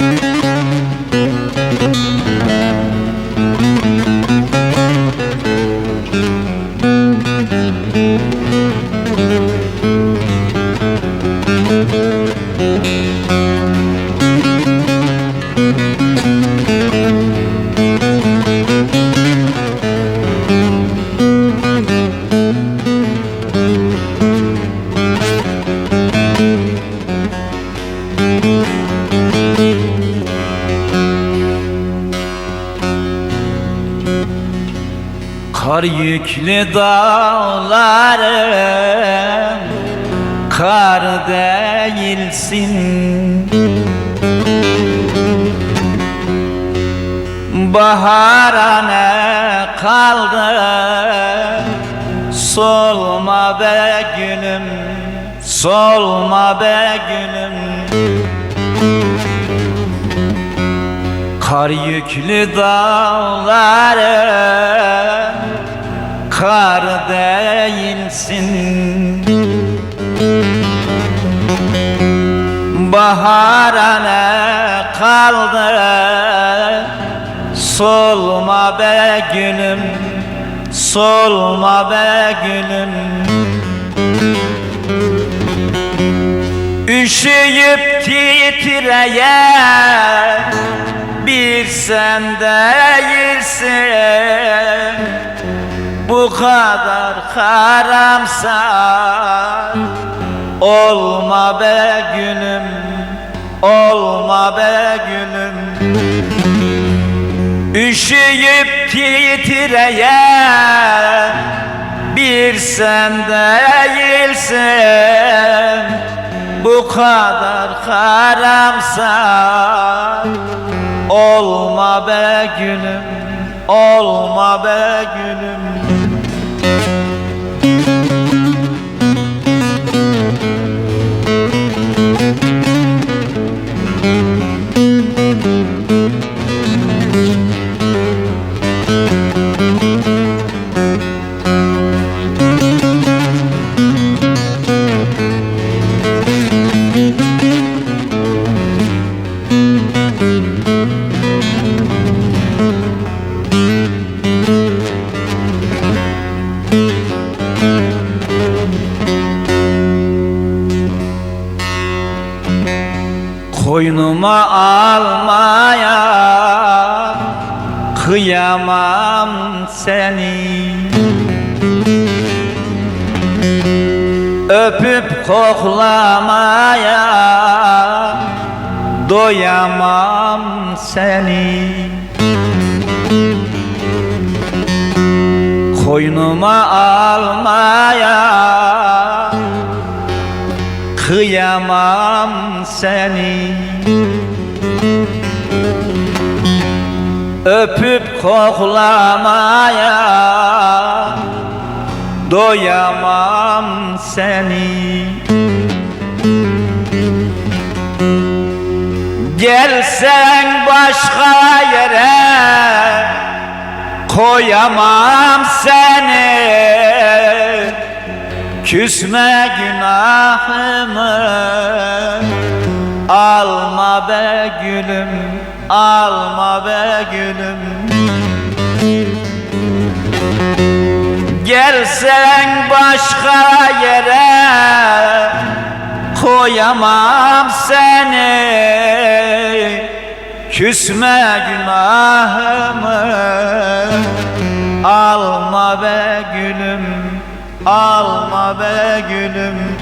Müzik Kar yüklü dağlarım Kar değilsin. Bahara ne kaldı? Solma be gülüm Solma be gülüm. Kar yüklü dağları Kar değilsin. Bahara ne kaldı? Solma be gülüm Solma be gülüm. Üşüyüp titreyen bir sen değilsin kadar karamsar. Olma be gülüm Olma be gülüm. Üşüyüp titreyen bir sen değilsin. Bu kadar karamsar. Olma be gülüm Olma be gülüm Koynuma almaya kıyamam seni. Öpüp koklamaya doyamam seni. Koynuma almaya Kıyamam seni Öpüp koklamaya Doyamam seni. Gelsen başka yere Koyamam seni. Küsme günahımı Alma be gülüm Alma be gülüm. Gelsen başka yere Koyamam seni. Küsme günahımı Alma be gülüm Alma be gülüm